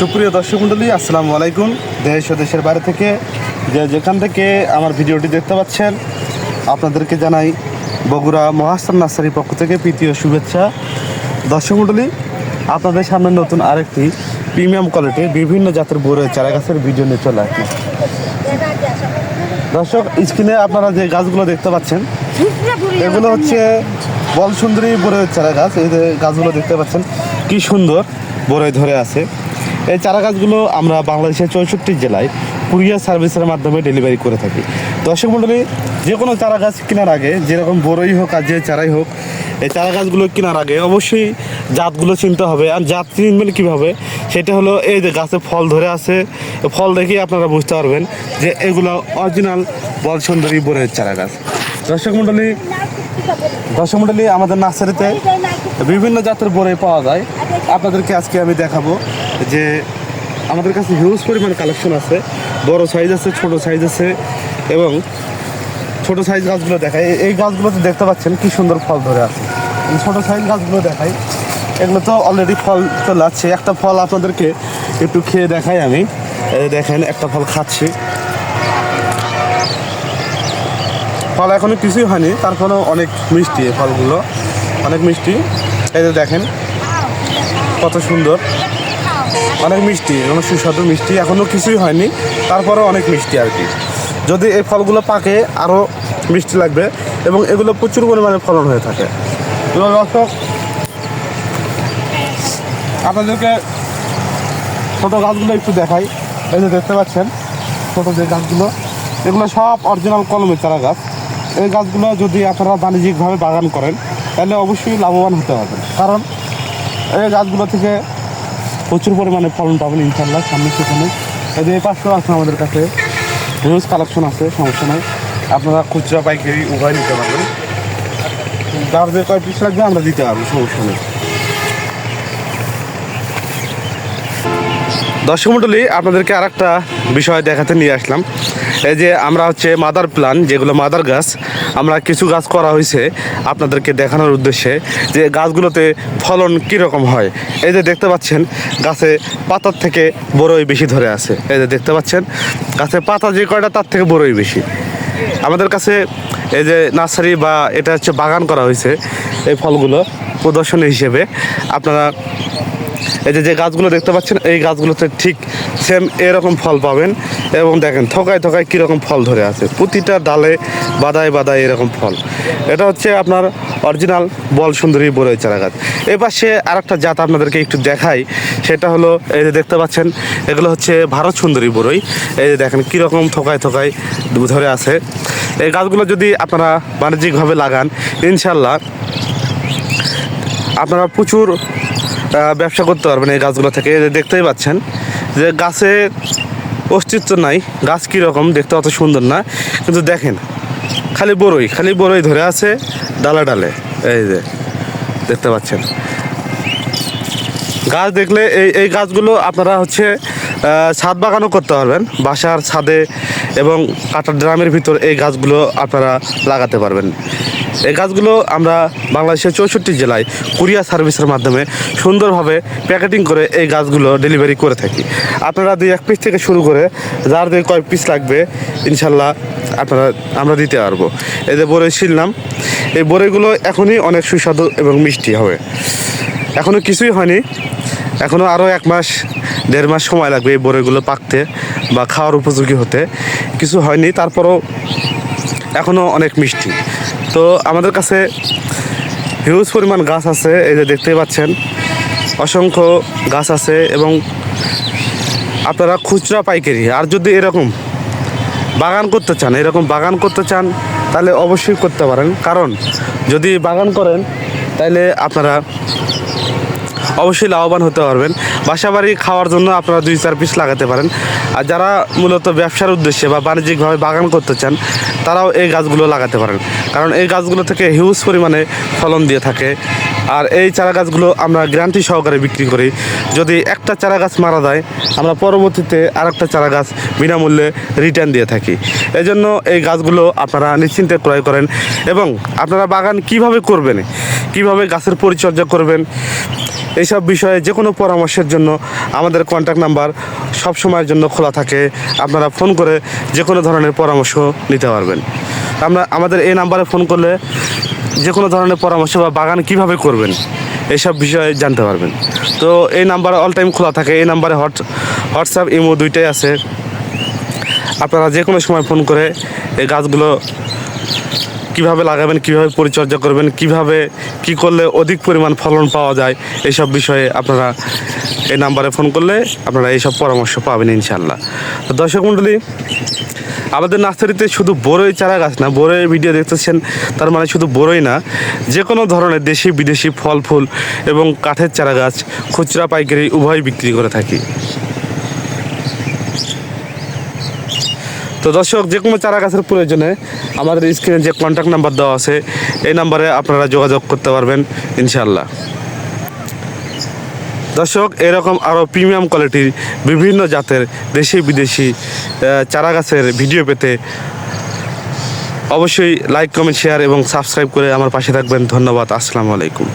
সুপ্রিয় দর্শক মণ্ডলী আসসালামু আলাইকুম। দেশ ও দেশের বাইরে থেকে যে যেখান থেকে আমার ভিডিওটি দেখতে পাচ্ছেন, আপনাদেরকে জানাই বগুড়া মহাস্থান নার্সারির পক্ষ থেকে প্রীতীয় শুভেচ্ছা। দর্শক মণ্ডলী আপনাদের সামনে নতুন আরেকটি প্রিমিয়াম কোয়ালিটির বিভিন্ন জাতের বড় চারা গাছের ভিডিও নিয়ে চলে আসলাম দর্শক, স্ক্রিনে আপনারা যে গাছগুলো দেখতে পাচ্ছেন, এগুলো হচ্ছে বল সুন্দরী বড়ই চারা গাছ। এই যে গাছগুলো দেখতে পাচ্ছেন, কি সুন্দর বড়ই ধরে আছে। এই চারা গাছগুলো আমরা বাংলাদেশের চৌষট্টি জেলায় কুরিয়ার সার্ভিসের মাধ্যমে ডেলিভারি করে থাকি। দর্শক মণ্ডলী, যে কোনো চারা গাছ কেনার আগে, যেরকম বড়ই হোক আর যে চারাই হোক, এই চারা গাছগুলো কেনার আগে অবশ্যই জাতগুলো চিনতে হবে। আর জাত চিনবেন কীভাবে? সেটা হলো এই যে গাছে ফল ধরে আছে। ফল দেখেই আপনারা বুঝতে পারবেন যে এগুলো অরিজিনাল বল সুন্দরী বড়ের চারা গাছ। দর্শক মণ্ডলী দর্শক মণ্ডলী আমাদের নার্সারিতে বিভিন্ন জাতের বড়ই পাওয়া যায়। আপনাদেরকে আজকে আমি দেখাবো যে আমাদের কাছে হিউজ পরিমাণ কালেকশন আছে। বড় সাইজ আছে, ছোট সাইজ আছে এবং ছোট সাইজ গাছগুলো দেখাই। এই- গাছগুলোতে দেখতে পাচ্ছেন কি সুন্দর ফল ধরে আছে। এই ছোট সাইজ গাছগুলো দেখাই। এগুলো তো অলরেডি ফল চলে আসছে। একটা ফল আপনাদেরকে একটু খেয়ে দেখাই আমি। দেখেন, একটা ফল খাচ্ছি। ফল এখনও কিছুই হয়নি তারপরেও অনেক মিষ্টি এই ফলগুলো, অনেক মিষ্টি। এই যে দেখেন, কত সুন্দর, অনেক মিষ্টি, এবং সুস্বাদু মিষ্টি এখনও কিছুই হয়নি, তারপরেও অনেক মিষ্টি আর কি। যদি এই ফলগুলো পাকে, আরও মিষ্টি লাগবে, এবং এগুলো প্রচুর পরিমাণে ফলন হয়ে থাকে। দর্শক, আপনাদেরকে ছোটো গাছগুলো একটু দেখাই। এই যে দেখতে পাচ্ছেন, ছোটো যে গাছগুলো, এগুলো সব অরিজিনাল কলমের চারা গাছ। এই গাছগুলো যদি আপনারা বাণিজ্যিকভাবে বাগান করেন, তাহলে অবশ্যই লাভবান হতে পারবেন। কারণ এই গাছগুলো থেকে প্রচুর পরিমাণে ফলন পাবেন ইনশাল্লাহ সামনে সেখানে। এই যে পাঁচশো আছে আমাদের কাছে হিউজ কালেকশন আছে, সমস্যা নাই। আপনারা খুচরা, পাইকারি উভয় নিতে পারবেন। যার যে কয় পিস লাগবে আমরা দিতে পারব, সমস্যা নেই। দর্শক মণ্ডলী আপনাদেরকে আর একটা বিষয় দেখাতে নিয়ে আসলাম। এই যে আমরা হচ্ছে মাদার প্লান যেগুলো মাদার গাছ, আমরা কিছু গাছ করা হয়েছে আপনাদেরকে দেখানোর উদ্দেশ্যে যে গাছগুলোতে ফলন কীরকম হয়। এই যে দেখতে পাচ্ছেন, গাছে পাতার থেকে বড়ই বেশি ধরে আছে। এই যে দেখতে পাচ্ছেন, গাছে পাতা যে কয়টা তার থেকে বড়ই বেশি। আমাদের কাছে এই যে নার্সারি বা এটা হচ্ছে বাগান করা হয়েছে, এই ফলগুলো প্রদর্শনী হিসেবে আপনারা এই যে যে গাছগুলো দেখতে পাচ্ছেন, এই গাছগুলোতে ঠিক সেম এরকম ফল পাবেন। এবং দেখেন, থকায় থকায় কীরকম ফল ধরে আছে। প্রতিটা ডালে বাদায় বাদায় এরকম ফল। এটা হচ্ছে আপনার অরিজিনাল বল সুন্দরী বড়ই চারা গাছ এ পাশে আর একটা জাত আপনাদেরকে একটু দেখাই, সেটা হলো, এই যে দেখতে পাচ্ছেন, এগুলো হচ্ছে ভারত সুন্দরী বড়ই এই যে দেখেন, কীরকম থকায় থকায় ধরে আছে। এই গাছগুলো যদি আপনারা বাণিজ্যিকভাবে লাগান, ইনশাল্লাহ আপনারা প্রচুর ব্যবসা করতে পারবেন এই গাছগুলো থেকে। দেখতেই পাচ্ছেন, যে গাছে অস্তিত্ব নাই, গাছ কীরকম, দেখতে অত সুন্দর না, কিন্তু দেখেন, খালি বড়ই খালি বড়ই ধরে আছে ডালা ডালে, এই যে, দেখতে পাচ্ছেন। গাছ দেখলে এই এই গাছগুলো আপনারা হচ্ছে ছাদ বাগানও করতে পারবেন। বাসার ছাদে এবং কাটার ড্রামের ভিতর এই গাছগুলো আপনারা লাগাতে পারবেন। এই গাছগুলো আমরা বাংলাদেশের চৌষট্টি জেলায় কুরিয়ার সার্ভিসের মাধ্যমে সুন্দরভাবে প্যাকেটিং করে এই গাছগুলো ডেলিভারি করে থাকি। আপনারা দুই এক পিস থেকে শুরু করে যার দুই কয়েক পিস লাগবে, ইনশাল্লাহ আপনারা, আমরা দিতে পারব। এই যে বড়ই ছিললাম এই বড়ইগুলো এখনই অনেক সুস্বাদু এবং মিষ্টি হবে। এখনও কিছুই হয়নি। এখনও আরও এক মাস, দেড় মাস সময় লাগবে এই বড়িগুলো পাকতে বা খাওয়ার উপযোগী হতে। কিছু হয়নি, তারপরও এখনও অনেক মিষ্টি। তো আমাদের কাছে হিউজ পরিমাণ গাছ আছে, এই যে দেখতেই পাচ্ছেন। অসংখ্য গাছ আছে এবং আপনারা খুচরা পাইকারি। আর যদি এরকম বাগান করতে চান, এরকম বাগান করতে চান, তাহলে অবশ্যই করতে পারেন। কারণ যদি বাগান করেন, তাহলে আপনারা অবশ্যই লাভবান হতে পারবেন। বাসা বাড়ি খাওয়ার জন্য আপনারা দুই চার পিস লাগাতে পারেন। আর যারা মূলত ব্যবসার উদ্দেশ্যে বা বাণিজ্যিকভাবে বাগান করতে চান, তারাও এই গাছগুলো লাগাতে পারেন। কারণ এই গাছগুলো থেকে হিউজ পরিমাণে ফলন দিয়ে থাকে। আর এই চারা গাছগুলো আমরা গ্যারান্টি সহকারে বিক্রি করি। যদি একটা চারা গাছ মারা যায়, আমরা পরবর্তীতে আর একটা চারা গাছ বিনামূল্যে রিটার্ন দিয়ে থাকি। এই জন্য এই গাছগুলো আপনারা নিশ্চিন্তে ক্রয় করেন এবং আপনারা বাগান কীভাবে করবেন, কীভাবে গাছের পরিচর্যা করবেন, এইসব বিষয়ে যে কোনো পরামর্শের জন্য আমাদের কন্ট্যাক্ট নাম্বার সব সময়ের জন্য খোলা থাকে। আপনারা ফোন করে যে কোনো ধরনের পরামর্শ নিতে পারবেন। আমরা, আমাদের এই নাম্বারে ফোন করলে যে কোনো ধরনের পরামর্শ বা বাগান কীভাবে করবেন এইসব বিষয়ে জানতে পারবেন। তো এই নাম্বার অল টাইম খোলা থাকে, এই নাম্বারে হোয়াটস হোয়াটসঅ্যাপ ইমো দুইটাই আছে। আপনারা যে কোনো সময় ফোন করে এই গাছগুলো কীভাবে লাগাবেন, কীভাবে পরিচর্যা করবেন, কীভাবে কি করলে অধিক পরিমাণ ফলন পাওয়া যায় এইসব বিষয়ে আপনারা এই নাম্বারে ফোন করলে আপনারা এইসব পরামর্শ পাবেন ইনশাল্লাহ তো দর্শক মণ্ডলী, আমাদের নার্সারিতে শুধু বড়ই চারা গাছ না, বড়ই ভিডিও দেখতেছেন, তার মানে শুধু বড়ই না যে কোনো ধরনের দেশি, বিদেশি ফল, ফুল এবং কাঠের চারা গাছ, খুচরা পাইকারি উভয় বিক্রি করে থাকি। তো দর্শক, যে কোনো চারা গাছের প্রয়োজনে আমাদের স্ক্রিনে যে কন্ট্যাক্ট নাম্বার দেওয়া আছে, এই নাম্বারে আপনারা যোগাযোগ করতে পারবেন ইনশাল্লাহ দর্শক, এরকম আরও প্রিমিয়াম কোয়ালিটির বিভিন্ন জাতের দেশি বিদেশি চারা গাছের ভিডিও পেতে অবশ্যই লাইক কমেন্ট শেয়ার এবং সাবস্ক্রাইব করে আমার পাশে থাকবেন। ধন্যবাদ, আসসালামু আলাইকুম।